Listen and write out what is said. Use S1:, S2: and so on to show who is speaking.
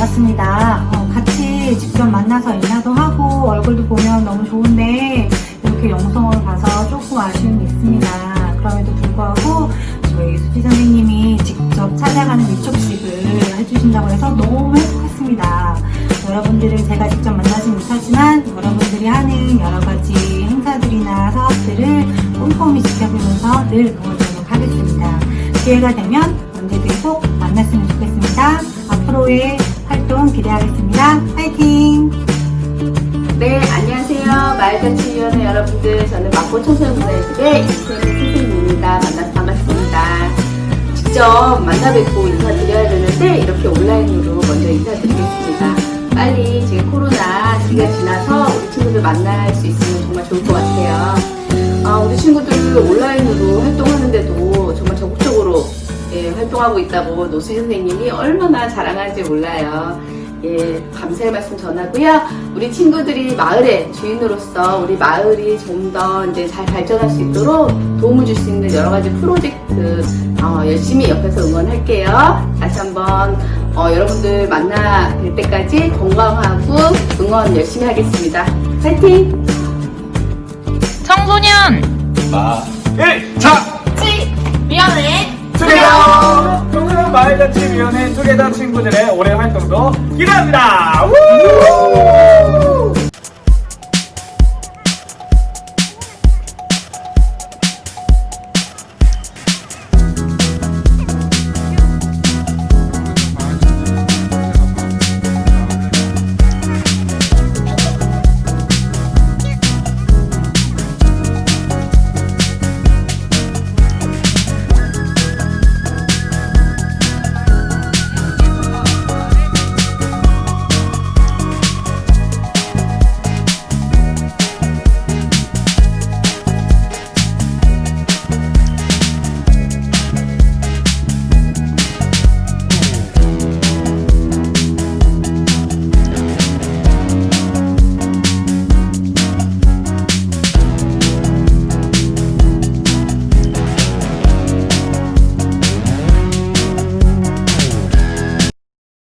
S1: 나갔습니다. 어, 같이 직접 만나서 인사도 하고 얼굴도 보면 너무 좋은데 이렇게 영성으로 봐서 조금 아쉬움이 있습니다. 그럼에도 불구하고 저희 수지 선생님이 직접 찾아가는 위촉식을 해주신다고 해서 너무 행복했습니다. 여러분들을 제가 직접 만나지 못하지만 여러분들이 하는 여러 가지 행사들이나 사업들을 꼼꼼히 지켜보면서 늘 응원 좀 하겠습니다. 기회가 되면
S2: 여러분들. 저는 막고 청소년문화예술의 이세미 선생님입니다. 만나서 반갑습니다. 직접 만나 뵙고 인사드려야 되는데, 이렇게 온라인으로 먼저 인사드리겠습니다. 빨리 지금 코로나 시기가 지나서 우리 친구들 만날 수 있으면 정말 좋을 것 같아요. 아, 우리 친구들 온라인으로 활동하는데도 정말 적극적으로 예, 활동하고 있다고 노수희 선생님이 얼마나 자랑하는지 몰라요. 예, 감사의 말씀 전하고요. 우리 친구들이 마을의 주인으로서 우리 마을이 좀 더 이제 잘 발전할 수 있도록 도움을 줄 수 있는 여러 가지 프로젝트 어, 열심히 옆에서 응원할게요. 다시 한번 어, 여러분들 만나 뵐 때까지 건강하고 응원 열심히 하겠습니다. 파이팅!
S3: 청소년
S4: 마, 일, 자,
S3: 위원회
S4: 투게더! 청소년 마을잔치 위원회 투게더 친구들의 올해 활동도 기대합니다! 우!